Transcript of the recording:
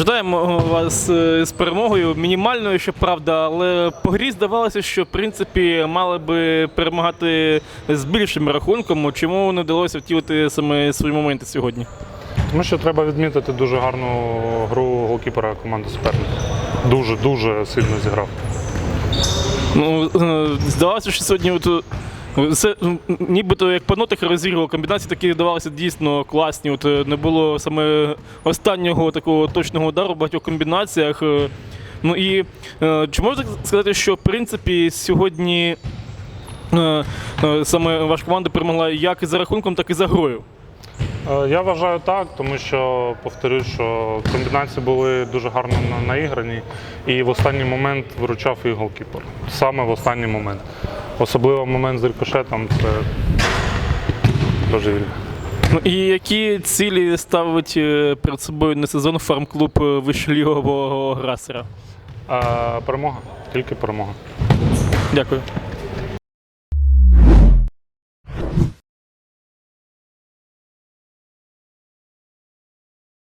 Вітаємо вас е, з перемогою. Мінімальною, щоправда, але по грі здавалося, що в принципі мали би перемагати з більшим рахунком. Чому не вдалося втілити саме свої моменти сьогодні? Тому що треба відмітити дуже гарну гру голкіпера команди суперника. Дуже дуже сильно зіграв. Ну, е, здавалося, що сьогодні от, е, м, нібито як по нотах розігрував, комбінації такі давалися дійсно класні. От е, не було саме останнього такого точного удару в багатьох комбінаціях. Е, Ну і е, чи можна сказати, що в принципі сьогодні саме ваша команда перемогла як за рахунком, так і за грою? Я вважаю так, тому що повторюю, що комбінації були дуже гарно наіграні, і в останній момент виручав і голкіпер. Саме в останній момент. Особливо момент з рикошетом це божевільно. Ну і які цілі ставить е, перед собою на сезон фарм-клуб е, вищолігового грасера? Перемога, тільки перемога. Дякую.